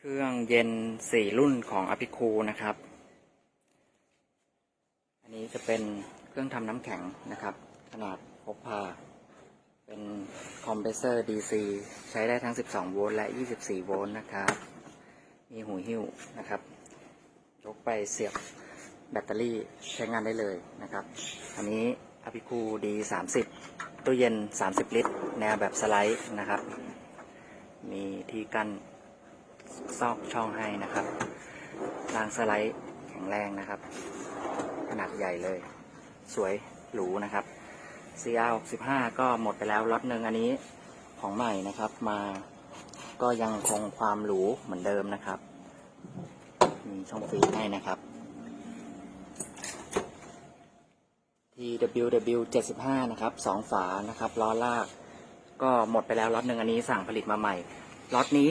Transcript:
เครื่องเย็นสี่รุ่นของอภิคูนะครับ อันนี้จะเป็นเครื่องทำน้ำแข็งนะครับ ขนาดพกพา เป็นคอมเพรสเซอร์ DC ใช้ได้ทั้ง 12 โวลต์และ 24 โวลต์นะครับ มีหูหิ้วนะครับ ยกไปเสียบแบตเตอรี่ใช้งานได้เลยนะครับ อันนี้อภิคู D30 ตู้เย็น 30 ลิตร แนวแบบสไลด์นะครับ มีที่กั้น ซอกช่องให้นะครับรางสไลด์แข็งแรงนะครับ ขนาดใหญ่เลย สวยหรูนะครับ CR 65ก็หมดไปแล้วล็อตหนึ่งอันนี้ของใหม่นะครับมาก็ยังคงความหรูเหมือนเดิมนะครับ มีช่องฟรีให้นะครับ TWW 75 นะครับสองฝานะครับล้อลาก ก็หมดไปแล้วล็อตหนึ่งอันนี้สั่งผลิตมาใหม่ล็อตนี้